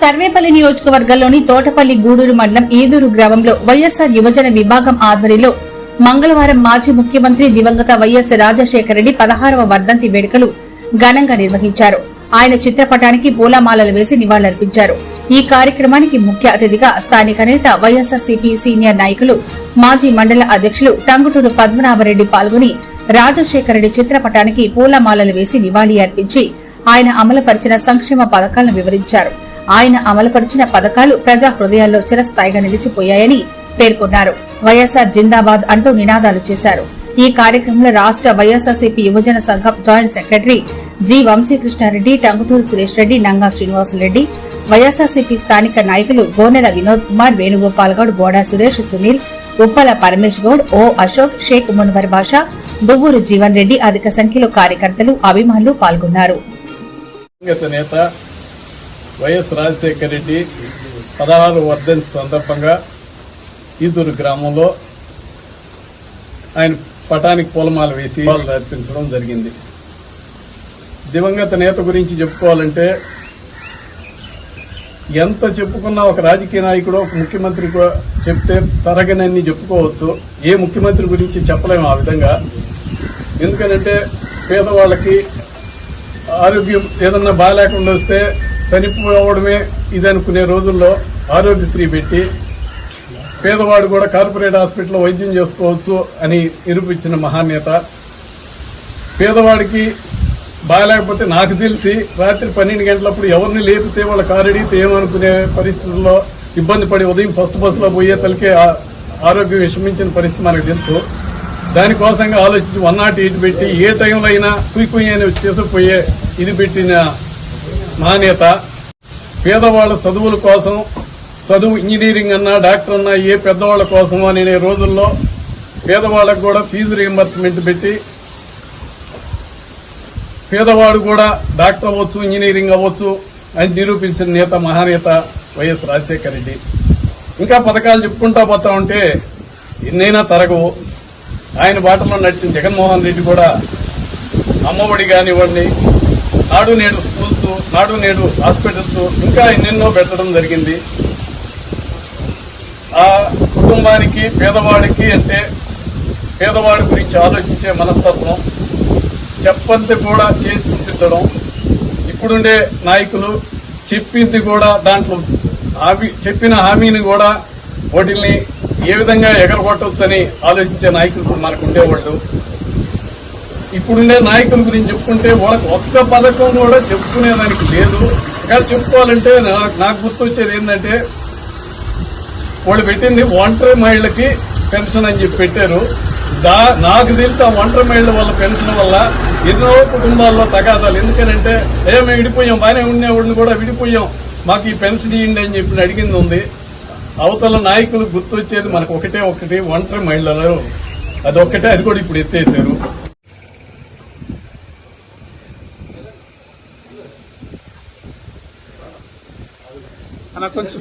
సర్వేపల్లి నియోజకవర్గంలోని తోటపల్లి గూడూరు మండలం ఈదూరు గ్రామంలో వైఎస్సార్ యువజన విభాగం ఆధ్వర్యంలో మంగళవారం మాజీ ముఖ్యమంత్రి దివంగత వైఎస్ రాజశేఖర రెడ్డి పదహారవ వర్ధంతి వేడుకలు ఘనంగా నిర్వహించారు. ఆయన చిత్రపటానికి పూలమాలలు వేసి నివాళులర్పించారు. ఈ కార్యక్రమానికి ముఖ్య అతిథిగా స్థానిక నేత వైఎస్సార్సీపీ సీనియర్ నాయకులు మాజీ మండల అధ్యక్షులు టంగుటూరు పద్మనాభరెడ్డి పాల్గొని రాజశేఖర రెడ్డి చిత్రపటానికి పూలమాలలు వేసి నివాళి అర్పించి ఆయన అమలుపరిచిన సంక్షేమ పథకాలను వివరించారు. ఆయన అమలుపరిచిన పథకాలు ప్రజా హృదయాల్లో చిరస్థాయిగా నిలిచిపోయాయని పేర్కొన్నారు. వైఎస్ఆర్ జిందాబాద్ అంటూ నినాదాలు చేశారు. ఈ కార్యక్రమంలో రాష్ట్ర వైఎస్ఆర్సీపీ యువజన సంఘం joint secretary G Vamsikrishnareddy Tanguturu Suresh Reddy Nanga Srinivasulareddy YSRCP స్థానిక నాయకులు గోనెల వినోద్ కుమార్ వేణుగోపాల్ గౌడ్ బోడా సురేష్ సునీల్ ఉప్పల పరమేష్ గౌడ్ ఓ అశోక్ షేక్ మున్వర్ బాషా దువ్వూరు జీవన్ రెడ్డి అధిక సంఖ్యలో కార్యకర్తలు అభిమానులు పాల్గొన్నారు. వైఎస్ రాజశేఖర రెడ్డి పదహారు వర్ధంతి సందర్భంగా ఈదూరు గ్రామంలో ఆయన పటానికి పూలమాల వేసి అర్పించడం జరిగింది. దివంగత నేత గురించి చెప్పుకోవాలంటే ఎంత చెప్పుకున్నా ఒక రాజకీయ నాయకుడు ఒక ముఖ్యమంత్రి కూడా చెప్తే తరగనన్ని చెప్పుకోవచ్చు. ఏ ముఖ్యమంత్రి గురించి చెప్పలేము ఆ విధంగా. ఎందుకనంటే పేదవాళ్ళకి ఆరోగ్యం ఏదన్నా బాగాలేకుండా వస్తే చనిపోవడమే ఇది అనుకునే రోజుల్లో ఆరోగ్యశ్రీ పెట్టి పేదవాడు కూడా కార్పొరేట్ హాస్పిటల్లో వైద్యం చేసుకోవచ్చు అని నిరూపించిన మహానేత. పేదవాడికి బాగాలేకపోతే నాకు తెలిసి రాత్రి పన్నెండు గంటలప్పుడు ఎవరిని లేపితే వాళ్ళ కారు అడిగితే ఏమనుకునే పరిస్థితుల్లో ఇబ్బంది పడి ఉదయం ఫస్ట్ బస్సులో పోయే తలకే ఆ- ఆరోగ్యం విషమించిన పరిస్థితి మనకు తెలుసు. దానికోసంగా ఆలోచించి వన్ నాట్ ఎయిట్ పెట్టి ఏ టైంలో అయినా కుయ్ కుయ్ అని ఇది పెట్టిన నాణ్యత పేదవాళ్ళ చదువుల కోసం చదువు ఇంజనీరింగ్ అన్నా డాక్టర్ అన్నా ఏ పెద్దవాళ్ళ కోసం అనే రోజుల్లో పేదవాళ్ళకు కూడా ఫీజు రియంబర్స్మెంట్ పెట్టి పేదవాడు కూడా డాక్టర్ అవ్వచ్చు ఇంజనీరింగ్ అవ్వచ్చు అని నిరూపించిన నేత మహానేత వైఎస్ రాజశేఖర రెడ్డి. ఇంకా పథకాలు చెప్పుకుంటా పోతా ఉంటే ఎన్నైనా తరగవు. ఆయన బాటలో నడిచిన జగన్మోహన్ రెడ్డి కూడా అమ్మఒడి కానివ్వండి నాడు నేడు నాడు నేడు హాస్పిటల్స్ ఇంకా ఎన్నెన్నో పెట్టడం జరిగింది. ఆ కుటుంబానికి పేదవాడికి అంటే పేదవాడి గురించి ఆలోచించే మనస్తత్వం చెప్పంది కూడా చేసి చూపించడం ఇప్పుడుండే నాయకులు చెప్పింది కూడా దాంట్లో హామీ చెప్పిన హామీని కూడా వాటిల్ని ఏ విధంగా ఎగరగొట్టవచ్చని ఆలోచించే నాయకులు మనకు ఉండేవాళ్ళు. ఇప్పుడుండే నాయకుల గురించి చెప్పుకుంటే వాళ్ళకి ఒక్క పథకం కూడా చెప్పుకునేదానికి లేదు. కానీ చెప్పుకోవాలంటే నాకు నాకు గుర్తొచ్చేది ఏంటంటే వాళ్ళు పెట్టింది ఒంటరి మహిళలకి పెన్షన్ అని చెప్పి పెట్టారు. దా నాకు తెలిసి ఆ ఒంటరి మహిళల వల్ల పెన్షన్ వల్ల ఎన్నో కుటుంబాల్లో తగాదాలు. ఎందుకనంటే ఏ మేము విడిపోయాం బాగానే ఉండేవాడిని కూడా విడిపోయాం మాకు ఈ పెన్షన్ ఇవ్వండి అని చెప్పి అడిగింది ఉంది. అవతల నాయకులు గుర్తొచ్చేది మనకు ఒకటే ఒకటి ఒంటరి మహిళలు. అదొక్కటే అది కూడా ఇప్పుడు ఎత్తేసారు. అన్న కొంచెం.